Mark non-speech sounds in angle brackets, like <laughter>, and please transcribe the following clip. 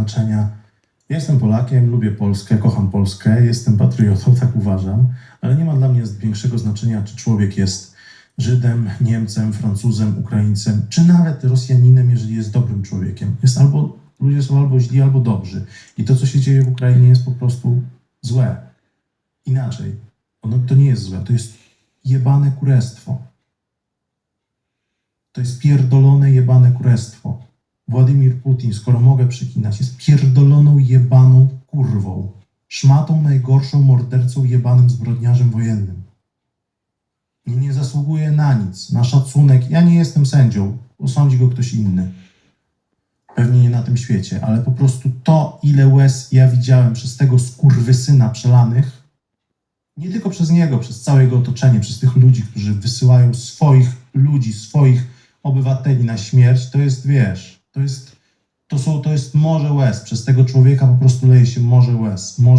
znaczenia. Jestem Polakiem, lubię Polskę, kocham Polskę, jestem patriotą, <laughs> tak uważam, ale nie ma dla mnie większego znaczenia, czy człowiek jest Żydem, Niemcem, Francuzem, Ukraińcem, czy nawet Rosjaninem, jeżeli jest dobrym człowiekiem. Jest albo, ludzie są albo źli, albo dobrzy. I to, co się dzieje w Ukrainie, jest po prostu złe. Inaczej. Ono to nie jest złe, to jest jebane kurestwo. To jest pierdolone jebane kurestwo. Władimir Putin, skoro mogę przykinać, jest pierdoloną jebaną kurwą. Szmatą najgorszą mordercą jebanym zbrodniarzem wojennym. I nie zasługuje na nic, na szacunek. Ja nie jestem sędzią, osądzi go ktoś inny. Pewnie nie na tym świecie, ale po prostu to, ile łez ja widziałem przez tego skurwysyna przelanych, nie tylko przez niego, przez całe jego otoczenie, przez tych ludzi, którzy wysyłają swoich ludzi, swoich obywateli na śmierć, to jest, wiesz, to jest, to są, to jest morze łez. Przez tego człowieka po prostu leje się morze łez. Morze